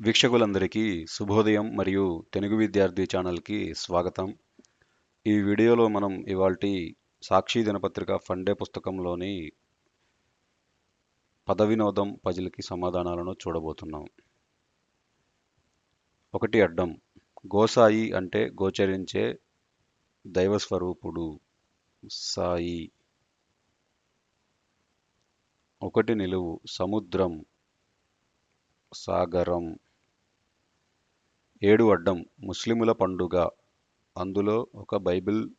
వీక్షకులందరికీ శుభోదయం మరియు తెలుగు విద్యార్థి ఛానల్కి స్వాగతం. ఈ వీడియోలో మనం ఇవాల్టి సాక్షి దినపత్రిక ఫండే పుస్తకంలోని పద వినోదం పజిల్కి సమాధానాలను చూడబోతున్నాం. ఒకటి అడ్డం గోసాయి అంటే గోచరించే దైవస్వరూపుడు సాయి. ఒకటి నిలువు సముద్రం సాగరం. ఏడు అడ్డం ముస్లిముల పండుగ. అందులో ఒక బైబిల్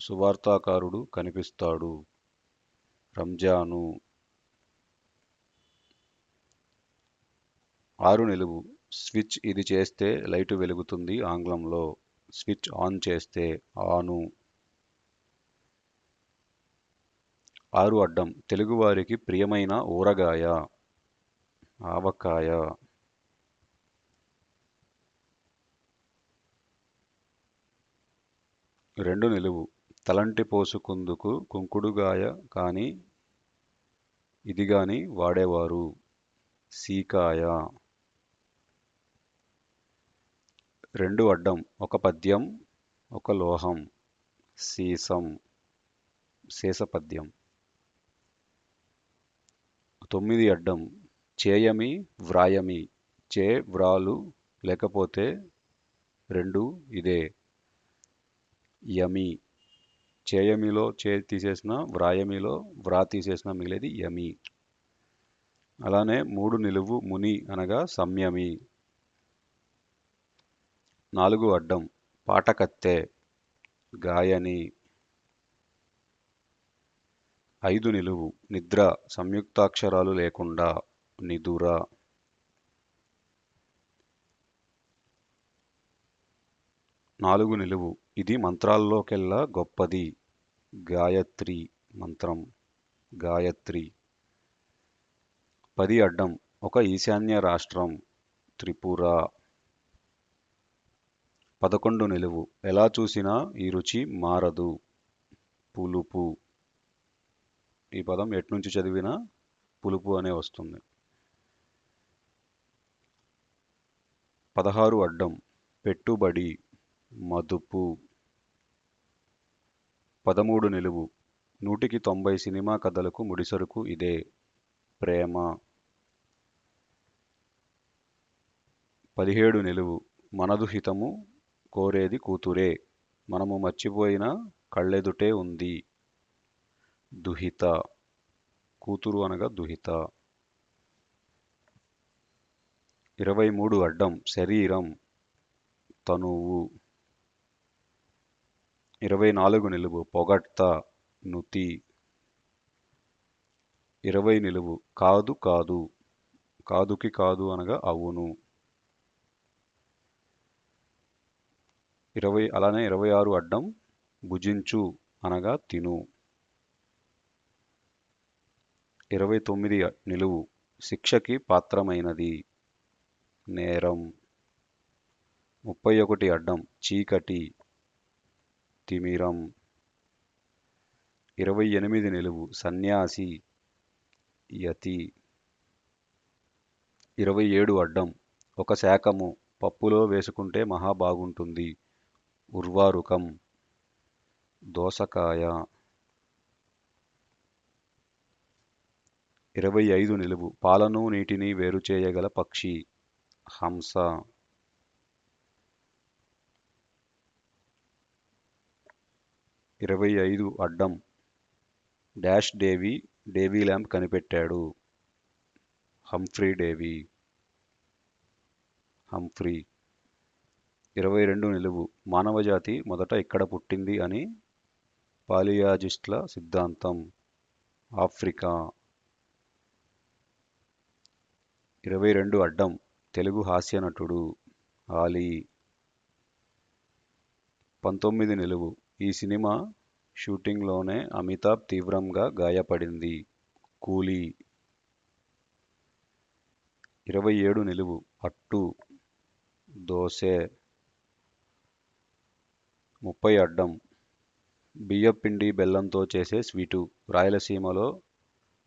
సువార్తాకారుడు కనిపిస్తాడు. రంజాను ఆరు నిలువు. స్విచ్ ఇది చేస్తే లైటు వెలుగుతుంది ఆంగ్లంలో. స్విచ్ ఆన్ చేస్తే ఆను. ఆరు అడ్డం. తెలుగువారికి ప్రియమైన ఊరగాయ. ఆవకాయ. రెండు నిలువు. తలంటి పోసుకుందుకు కుంకుడుగాయ కానీ ఇది గాని వాడేవారు. సీకాయ. రెండు అడ్డం ఒక పద్యం ఒక లోహం. సీసం. శేషపద్యం. తొమ్మిది అడ్డం చేయమి వ్రాయమి. చే వ్రాలు లేకపోతే రెండు ఇదే. యమి. చేయమిలో చే తీసేసిన వ్రాయమిలో వ్రా తీసేసిన మిగిలేది యమి. అలానే మూడు నిలువు ముని అనగా సంయమి. నాలుగు అడ్డం పాటకత్తె గాయని. ఐదు నిలువు నిద్ర సంయుక్తాక్షరాలు లేకుండా నిదుర. నాలుగు నిలువు. ఇది మంత్రాల్లోకెల్లా గొప్పది. గాయత్రి మంత్రం. గాయత్రి. పది అడ్డం. ఒక ఈశాన్య రాష్ట్రం. త్రిపుర. పదకొండు నిలువు. ఎలా చూసినా ఈ రుచి మారదు. పులుపు. ఈ పదం ఎట్నుంచి చదివినా పులుపు అనే వస్తుంది. పదహారు అడ్డం. పెట్టుబడి. మదుపు. పదమూడు నిలువు. నూటికి తొంభై సినిమా కథలకు ముడిసరుకు ఇదే ప్రేమ. పదిహేడు నిలువు. మనదు హితము కోరేది కూతురే. మనము మర్చిపోయిన కళ్ళెదుటే ఉంది. దుహిత. కూతురు అనగా దుహిత. ఇరవై మూడు అడ్డం. శరీరం. తనువు. ఇరవై నాలుగు నిలువు పొగడ్త నుతి. ఇరవై నిలువు కాదు కాదు కాదుకి కాదు అనగా అవును. ఇరవై అలానే ఇరవై ఆరు అడ్డం భుజించు అనగా తిను. ఇరవై తొమ్మిది నిలువు శిక్షకి పాత్రమైనది. నేరం. ముప్పై ఒకటి అడ్డం చీకటి. తిమిరం. ఇరవై ఎనిమిది నిలువు సన్యాసి యతి. ఇరవై ఏడు అడ్డం. ఒక శాఖము పప్పులో వేసుకుంటే మహా బాగుంటుంది. ఉర్వారుకం. దోసకాయ. ఇరవై ఐదు నిలువు పాలను నీటిని వేరు చేయగల పక్షి. హంస. ఇరవై ఐదు అడ్డం డాష్ డేవి డేవీ ల్యాంప్ కనిపెట్టాడు. Humphry Davy. హంఫ్రీ. ఇరవై రెండు నిలువు. మానవజాతి మొదట ఇక్కడ పుట్టింది అని పాలియాజిస్ట్ల సిద్ధాంతం. ఆఫ్రికా. ఇరవై రెండు అడ్డం. తెలుగు హాస్య నటుడు ఆలీ. పంతొమ్మిది నిలువు. ఈ సినిమా షూటింగ్లోనే అమితాబ్ తీవ్రంగా గాయపడింది. కూలీ. ఇరవై ఏడు నిలువు. అట్టు. దోసె. ముప్పై అడ్డం. బియ్యపిండి బెల్లంతో చేసే స్వీటు. రాయలసీమలో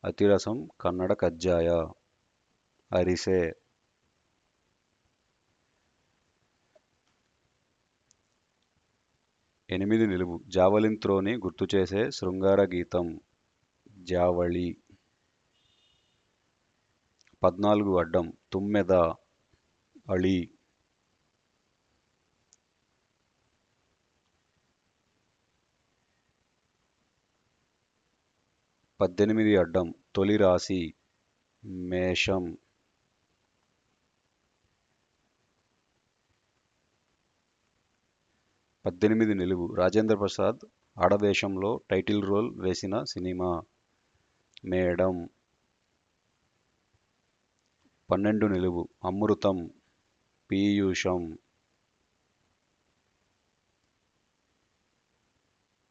అతిరసం కన్నడ కజ్జాయ. అరిసె. ఎనిమిది నిలువు. జావలిన్ త్రోని గుర్తు చేసే శృంగార గీతం జావళి. పద్నాలుగు అడ్డం. తుమ్మెద అళి. పద్దెనిమిది అడ్డం. తొలి రాశి మేషం. పద్దెనిమిది నిలువు. రాజేంద్ర ప్రసాద్ ఆడవేషంలో టైటిల్ రోల్ వేసిన సినిమా మేడం. పన్నెండు నిలువు. అమృతం పీయూషం.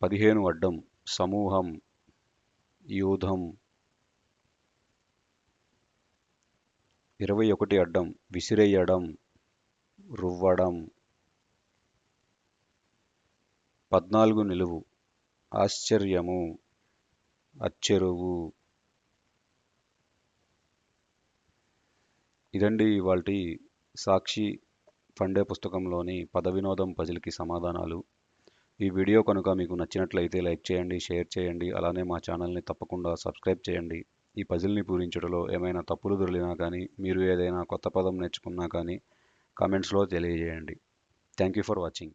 పదిహేను అడ్డం. సమూహం యూధం. ఇరవై ఒకటి అడ్డం. విసిరేయడం రువ్వడం. పద్నాలుగు నిలువు. ఆశ్చర్యము అచ్చెరువు. ఇదండి ఇవాల్టి సాక్షి ఫండే పుస్తకంలోని పద వినోదం పజిల్కి సమాధానాలు. ఈ వీడియో కనుక మీకు నచ్చినట్లయితే లైక్ చేయండి షేర్ చేయండి అలానే మా ఛానల్ని తప్పకుండా సబ్స్క్రైబ్ చేయండి. ఈ పజిల్ని పూరించడంలో ఏమైనా తప్పులు దొరికినా కానీ మీరు ఏదైనా కొత్త పదం నేర్చుకున్నా కానీ కామెంట్స్లో తెలియజేయండి. Thank you for watching.